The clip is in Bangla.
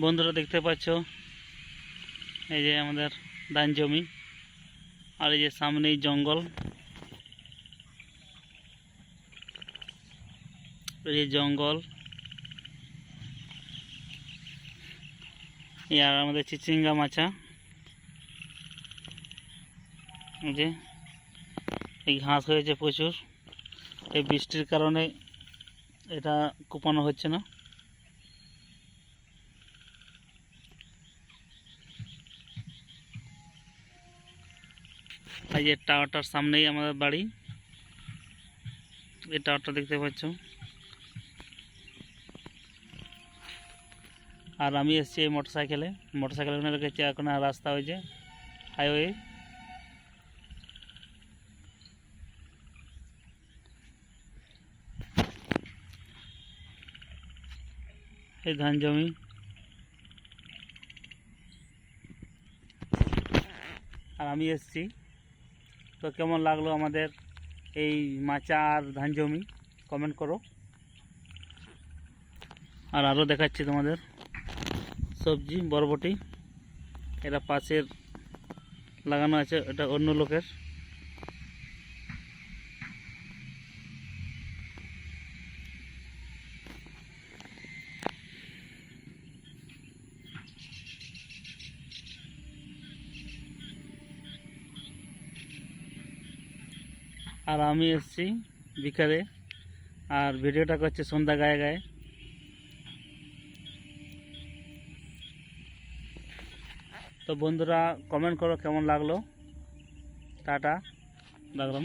বন্ধুরা দেখতে পাচ্ছ? এই যে আমাদের ধান জমি, আর এই যে সামনেই জঙ্গল। এই যে জঙ্গল। আর আমাদের চিচিঙ্গা মাছা। এই যে এই ঘাস হয়েছে প্রচুর। এই বৃষ্টির কারণে এটা কোপানো হচ্ছে না। এই যে টাওয়ারটার সামনেই আমাদের বাড়ি। এই টাওয়ারটা দেখতে পাচ্ছ। আর আমি এসেছি এই মোটর সাইকেলে মোটর সাইকেল রেখেছি এখন রাস্তা হয়েছে হাইওয়ে। এই ধান জমি। আর আমি এসেছি তো কেমন লাগল আমাদের এই মাচা আর ধান জমি? কমেন্ট করো। আর আরও দেখাচ্ছি তোমাদের। সবজি, বরবটি, এটা পাশের লাগানো আছে, এটা অন্য লোকের। আর আমি এসেছি বিকালে আর ভিডিওটা করছে সন্ধ্যা গায়ে গায়ে। তো বন্ধুরা কমেন্ট করো কেমন লাগল? টাটা রাখলাম